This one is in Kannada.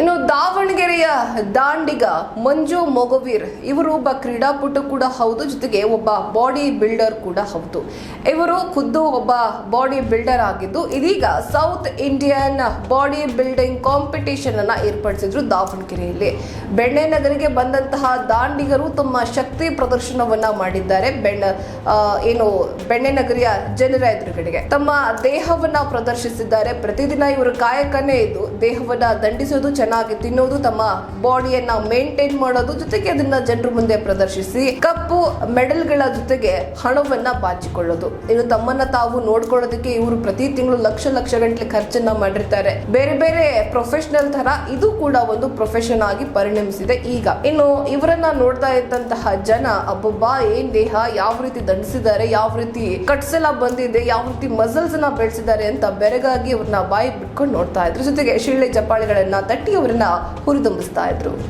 ಇನ್ನು ದಾವಣಗೆರೆಯ ದಾಂಡಿಗ ಮಂಜು ಮೊಗವೀರ್, ಇವರು ಒಬ್ಬ ಕ್ರೀಡಾಪಟು ಕೂಡ ಹೌದು, ಜೊತೆಗೆ ಒಬ್ಬ ಬಾಡಿ ಬಿಲ್ಡರ್ ಕೂಡ ಹೌದು. ಇವರು ಖುದ್ದು ಒಬ್ಬ ಬಾಡಿ ಬಿಲ್ಡರ್ ಆಗಿದ್ದು, ಇದೀಗ south Indian body building competition ಅನ್ನ ಏರ್ಪಡಿಸಿದ್ರು ದಾವಣಗೆರೆಯಲ್ಲಿ. ಬೆಣ್ಣೆ ನಗರಿಗೆ ಬಂದಂತಹ ದಾಂಡಿಗರು ತಮ್ಮ ಶಕ್ತಿ ಪ್ರದರ್ಶನವನ್ನ ಮಾಡಿದ್ದಾರೆ. ಬೆಣ್ಣ ಏನು, ಬೆಣ್ಣೆ ನಗರಿಯ ಜನರ ಎದುರುಗಡೆಗೆ. ತಮ್ಮ ದೇಹವನ್ನ ಪ್ರದರ್ಶಿಸಿದ್ದಾರೆ. ಪ್ರತಿದಿನ ಇವರು ಕಾಯಕನೇ ಇದು ದೇಹವನ್ನ ದಂಡಿಸೋದು ಚೆನ್ನಾಗಿ ತಿನ್ನೋದು, ತಮ್ಮ ಬಾಡಿಯನ್ನ ಮೇಂಟೈನ್ ಮಾಡೋದು, ಜೊತೆಗೆ ಅದನ್ನ ಜನರ ಮುಂದೆ ಪ್ರದರ್ಶಿಸಿ, ಕಪ್ಪು ಮೆಡಲ್ಗಳ ಜೊತೆಗೆ ಹಣವನ್ನ ಬಾಚಿಕೊಳ್ಳೋದು. ಇನ್ನು ತಮ್ಮನ್ನ ತಾವು ನೋಡ್ಕೊಳ್ಳೋದಕ್ಕೆ ಇವರು ಪ್ರತಿ ತಿಂಗಳು ಲಕ್ಷ ಲಕ್ಷ ಗಂಟಲೆ ಖರ್ಚನ್ನ ಮಾಡಿರ್ತಾರೆ. ಬೇರೆ ಬೇರೆ ಪ್ರೊಫೆಷನಲ್ ತರ ಇದು ಕೂಡ ಒಂದು ಪ್ರೊಫೆಷನ್ ಆಗಿ ಪರಿಣಮಿಸಿದೆ ಈಗ. ಇನ್ನು ಇವರನ್ನ ನೋಡ್ತಾ ಇದ್ದಂತಹ ಜನ, ಅಬ್ಬಬ್ಬಾ, ಏನ್ ದೇಹ, ಯಾವ ರೀತಿ ದಂಡಿಸಿದ್ದಾರೆ, ಯಾವ ರೀತಿ ಕಟ್ಸ್ ಎಲ್ಲ ಬಂದಿದೆ, ಯಾವ ರೀತಿ ಮಸಲ್ಸ್ನ ಬೆಳೆಸಿದ್ದಾರೆ ಅಂತ ಬೆರಗಾಗಿ ಅವ್ರನ್ನ ಬಾಯಿ ಬಿಟ್ಕೊಂಡು ನೋಡ್ತಾ ಇದ್ರು. ಜೊತೆಗೆ ಶಿಳ್ಳೆ ಚಪ್ಪಾಳೆಗಳನ್ನ ತಟ್ಟಿ ಅವರನ್ನ ಹುರಿದುಂಬಿಸ್ತಾ ಇದ್ರು.